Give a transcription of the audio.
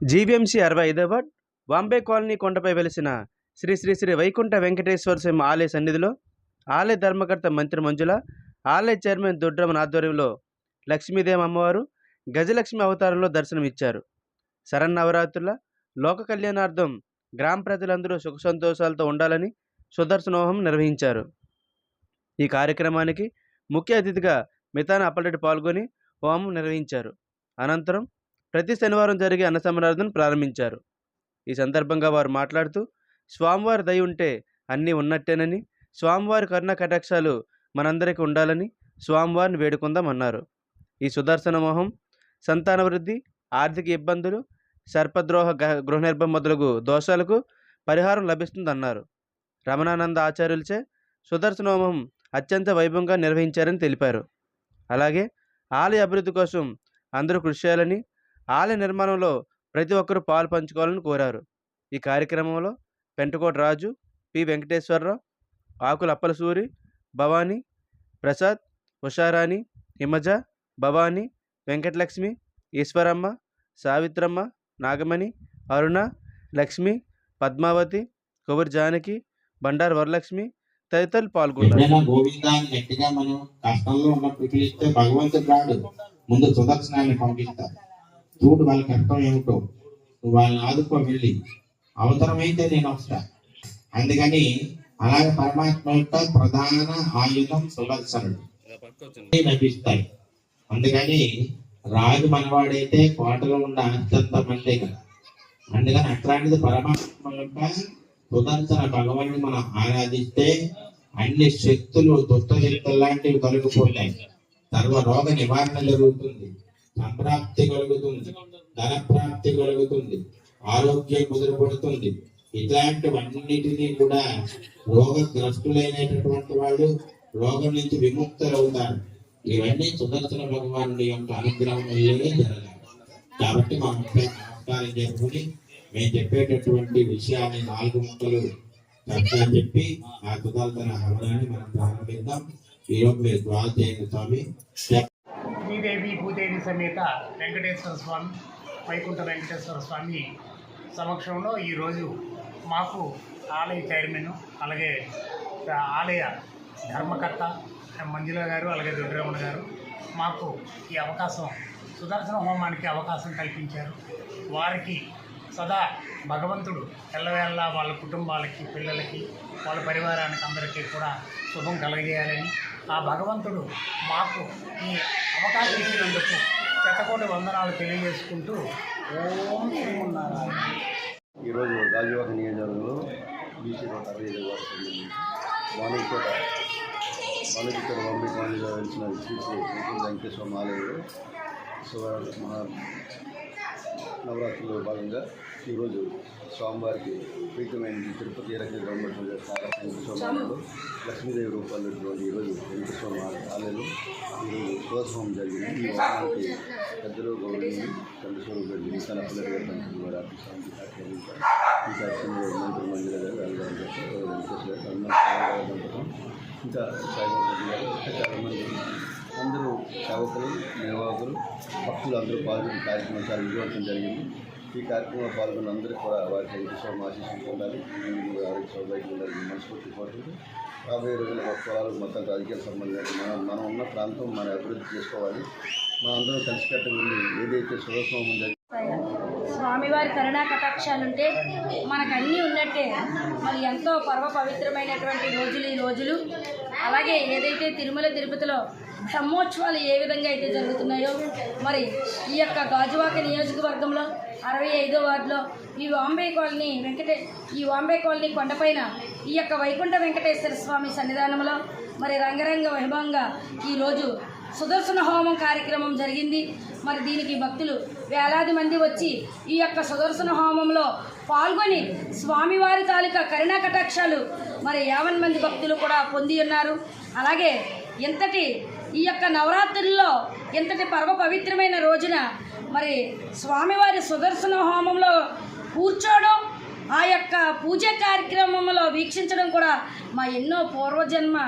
GVMC అరవై ఐదవ ward colony కొండపై వెలిసిన శ్రీ శ్రీ శ్రీ వైకుంఠ వెంకటేశ్వర స్వామి ఆలయ సన్నిధిలో ఆలయ ధర్మకర్త మంత్రి మంజుల ఆలయ చైర్మన్ దొడ్రమన్ ఆధ్వర్యంలో లక్ష్మీదేవి అమ్మవారు గజలక్ష్మి అవతారంలో దర్శనమిచ్చారు. శరన్నవరాత్రుల లోక కళ్యాణార్థం గ్రామ ప్రజలందరూ సుఖ సంతోషాలతో ఉండాలని సుదర్శనోహం నిర్వహించారు. ఈ కార్యక్రమానికి ముఖ్య అతిథిగా మితాన అప్పలరెడ్డి పాల్గొని హోమం నిర్వహించారు. అనంతరం ప్రతి శనివారం జరిగే అన్న సమరాధన ప్రారంభించారు. ఈ సందర్భంగా వారు మాట్లాడుతూ స్వామివారి దయ ఉంటే అన్నీ ఉన్నట్టేనని స్వామివారి కరుణ కటాక్షాలు మనందరికీ ఉండాలని స్వామివారిని వేడుకుందామన్నారు ఈ సుదర్శన మొహం సంతాన వృద్ధి ఆర్థిక ఇబ్బందులు సర్పద్రోహ గ- గృహ నిర్భం మొదలగు దోషాలకు పరిహారం లభిస్తుందన్నారు. రమణానంద ఆచార్యులచే సుదర్శన హోమం అత్యంత వైభవంగా నిర్వహించారని తెలిపారు. అలాగే ఆలయ అభివృద్ధి కోసం అందరూ కృషి చేయాలని ఆలయ నిర్మాణంలో ప్రతి ఒక్కరూ పాలు పంచుకోవాలని కోరారు. ఈ కార్యక్రమంలో పెంటకోట రాజు పి. వెంకటేశ్వరరావు ఆకుల అప్పలసూరి భవానీ ప్రసాద్ ఉషారాణి హిమజ భవానీ వెంకటలక్ష్మి ఈశ్వరమ్మ సావిత్రమ్మ నాగమణి అరుణ లక్ష్మి పద్మావతి కొబ్బరి జానకి బండారు వరలక్ష్మి తదితరులు పాల్గొన్నారు. భగవంతుడు ముందు సుదక్షిణాన్ని పంపిస్తారు చూడు వాళ్ళ కష్టం ఏమిటో. నువ్వు వాళ్ళని ఆదుకో వెళ్ళి. అవసరమైతే నేను వస్తా. అందుకని అలాగే పరమాత్మ యొక్క ప్రధాన ఆయుధం సుదర్శనుడు అన్నీ లభిస్తాయి. అందుకని రాజు మనవాడైతే కోటలో ఉన్న అత్యంత మందే కదా. అందుకని అట్లాంటిది పరమాత్మ యొక్క సుదర్శన భగవానుడు మనం ఆరాధిస్తే అన్ని శక్తులు దుష్ట శక్తులు లాంటివి తొలగిపోతాయి సర్వ రోగ నివారణ జరుగుతుంది. సంప్రాప్తి కలుగుతుంది. ధన ప్రాప్తి కలుగుతుంది. ఆరోగ్యం కుదిరిపడుతుంది ఇట్లాంటివన్నిటినీ కూడా రోగగ్రస్తులైనటువంటి వాళ్ళు రోగం నుంచి విముక్తులవుతారు. ఇవన్నీ సుదర్శన భగవానుడి యొక్క అనుగ్రహం వల్లనే జరగాలి. కాబట్టి మా ముప్పై నమస్కారం చేసుకుని మేము చెప్పేటటువంటి విషయాన్ని నాలుగు ముక్కలు చక్కగా చెప్పి ఆ సుదర్శన హవనాన్ని మనం ప్రారంభిద్దాం. ఈరోజు మీరు ద్వార చేయండి స్వామి శ్రీదేవి భూదేవి సమేత వెంకటేశ్వర స్వామి వైకుంఠ వెంకటేశ్వర స్వామి సమక్షంలో ఈరోజు మాకు ఆలయ చైర్మన్ అలాగే ఆలయ ధర్మకర్త మంజుల గారు అలాగే దుర్గరమణ గారు మాకు ఈ అవకాశం సుదర్శన హోమానికి అవకాశం కల్పించారు. వారికి సదా భగవంతుడు ఎల్లవేళ్ళ వాళ్ళ కుటుంబాలకి పిల్లలకి వాళ్ళ పరివారానికి అందరికీ కూడా శుభం కలగజేయాలని ఆ భగవంతుడు మాకు ఈ అవకాశం ఇచ్చినందుకు శతకోటి వందనాలు తెలియజేసుకుంటూ ఓం శ్రీమన్నారాయణ. ఈరోజు గాజువాక నియోజకవర్గంలో బీసీ నూట అరవై ఐదు వారికి వాణికోట వాణికోట వంబి కాలనీలో వెలిసిన శ్రీ శ్రీ శ్రీ వెంకటేశ్వర ఆలయంలో శివ మహా నవరాత్రిలో భాగంగా ఈరోజు స్వామివారికి ప్రీతమైన తిరుపతి రకం గవర్నమెంట్ వెంకటేశ్వరంలో లక్ష్మీదేవి రూపాలటువంటి ఈరోజు వెంకటస్వామి ఆలయంలో ఈరోజు శోధం జరిగింది. ఈ వారానికి పెద్దలు గౌరవించి చంద్రశేఖర్ రెడ్డి మిగతా పిల్లలు గారు పంపించిన వారు ఈ కార్యక్రమంలో మంత్రి మంజుల గారు రాజధాని వెంకటేశ్వర గారు ఇంకా సాయిబాబు రెడ్డి గారు చాలామంది సేవకులు నిర్వాహకులు భక్తులు అందరూ పాల్గొని కార్యక్రమం చాలా విజయవంతం జరిగింది. ఈ కార్యక్రమంలో పాల్గొన్న అందరికీ కూడా వారికి వెంకటేశ్వరం ఆశీస్సులు పొందాలి ఆరోగ్య సౌభాగ్యం మనస్ఫూర్తి కోరుతుంది రాబోయే రోజుల గొప్ప పొలాలు మొత్తం రాజకీయ సంబంధించి మనం మనం ఉన్న ప్రాంతం మనం అభివృద్ధి చేసుకోవాలి. మనందరం కలిసికట్టుగా ఉండి ఏదైతే సురక్షం జరిగింది స్వామివారి కరుణా కటాక్షాలుంటే మనకు అన్నీ ఉన్నట్టే. మరి ఎంతో పర్వ పవిత్రమైనటువంటి రోజులు ఈ రోజులు. అలాగే ఏదైతే తిరుమల తిరుపతిలో బ్రహ్మోత్సవాలు ఏ విధంగా అయితే జరుగుతున్నాయో మరి ఈ యొక్క గాజువాక నియోజకవర్గంలో అరవై ఐదో వార్డులో ఈ వాంబే కాలనీ వెంకటే ఈ వాంబే కాలనీ కొండపైన ఈ యొక్క వైకుంఠ వెంకటేశ్వర స్వామి సన్నిధానంలో మరి రంగరంగ వైభవంగా ఈరోజు సుదర్శన హోమం కార్యక్రమం జరిగింది. మరి దీనికి భక్తులు వేలాది మంది వచ్చి ఈ యొక్క సుదర్శన హోమంలో పాల్గొని స్వామివారి తాలూకా కరుణా కటాక్షాలు మరి యావన్ మంది భక్తులు కూడా పొంది ఉన్నారు. అలాగే ఇంతటి ఈ యొక్క నవరాత్రుల్లో ఇంతటి పర్వ పవిత్రమైన రోజున మరి స్వామివారి సుదర్శన హోమంలో కూర్చోవడం ఆ యొక్క పూజ కార్యక్రమంలో వీక్షించడం కూడా మా ఎన్నో పూర్వజన్మ